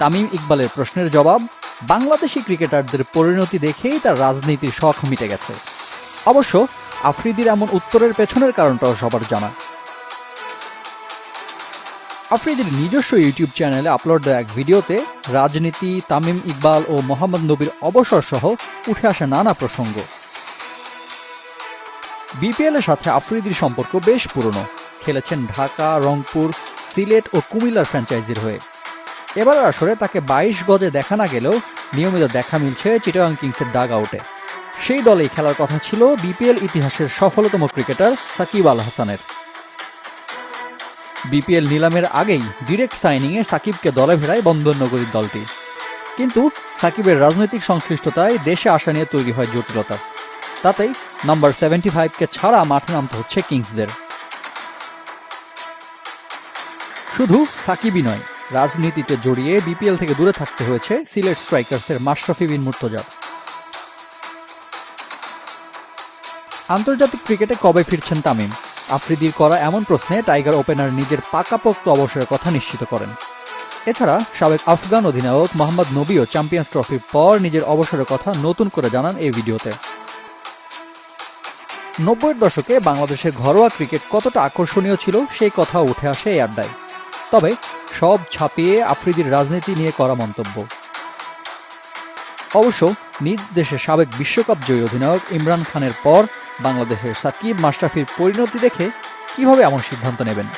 তামিম ইকবালের প্রশ্নের জবাব, বাংলাদেশি ক্রিকেটারদের পরিণতি দেখেই তার রাজনীতির শখ মিটে গেছে। অবশ্য, আফ্রিদির এমন উত্তরের পেছনের কারণটাও সবার জানা। আফ্রিদির নিজস্ব ইউটিউব চ্যানেলে আপলোড দেওয়া এক ভিডিওতে রাজনীতি, তামিম ইকবাল ও মোহাম্মদ নবীর অবসর সহ উঠে আসা নানা প্রসঙ্গ। বিপিএল এর সাথে আফ্রিদির সম্পর্ক বেশ পুরনো। খেলেছেন ঢাকা, রংপুর, সিলেট ও কুমিল্লার ফ্র্যাঞ্চাইজির হয়ে। এবার আসরে তাকে বাইশ গজে দেখা না গেলেও নিয়মিত দেখা মিলছে চিটাগাং কিংসের ডাগ আউটে সেই দলেই খেলার কথা ছিল বিপিএল ইতিহাসের সফলতম ক্রিকেটার সাকিব আল হাসানের। বিপিএল নিলামের আগেই ডিরেক্ট সাইনিংয়ে সাকিবকে দলে ভেড়ায় বন্দরনগরীর দলটি। কিন্তু সাকিবের রাজনৈতিক সংশ্লিষ্টতায় দেশে আসা নিয়ে তৈরি হয় জটিলতা। তাতেই নাম্বার সেভেন্টি ফাইভকে ছাড়া মাঠে নামতে হচ্ছে কিংসদের। শুধু সাকিবই নয় রাজনীতিতে জড়িয়ে বিপিএল থেকে দূরে থাকতে হয়েছে সিলেট স্ট্রাইকার্সের মাশরাফি বিন মুর্তজা। আন্তর্জাতিক ক্রিকেটে কবে ফিরছেন তামিম? আফ্রিদির করা এমন প্রশ্নে টাইগার ওপেনার নিজের পাকাপোক্ত অবসরের কথা নিশ্চিত করেন। এছাড়া সাবেক আফগান অধিনায়ক মোহাম্মদ নবীও চ্যাম্পিয়ন্স ট্রফির পর নিজের অবসরের কথা নতুন করে জানান এই ভিডিওতে। নব্বইয়ের দশকে বাংলাদেশের ঘরোয়া ক্রিকেট কতটা আকর্ষণীয় ছিল সেই কথা উঠে আসে এই আড্ডায়। তবে সব ছাপিয়ে আফ্রিদির রাজনীতি নিয়ে করা মন্তব্য। অবশ্য নিজ দেশের সাবেক বিশ্বকাপ জয়ী অধিনায়ক ইমরান খানের পর বাংলাদেশের সাকিব মাস্টাফির পরিণতি দেখে কীভাবে এমন সিদ্ধান্ত নেবেন?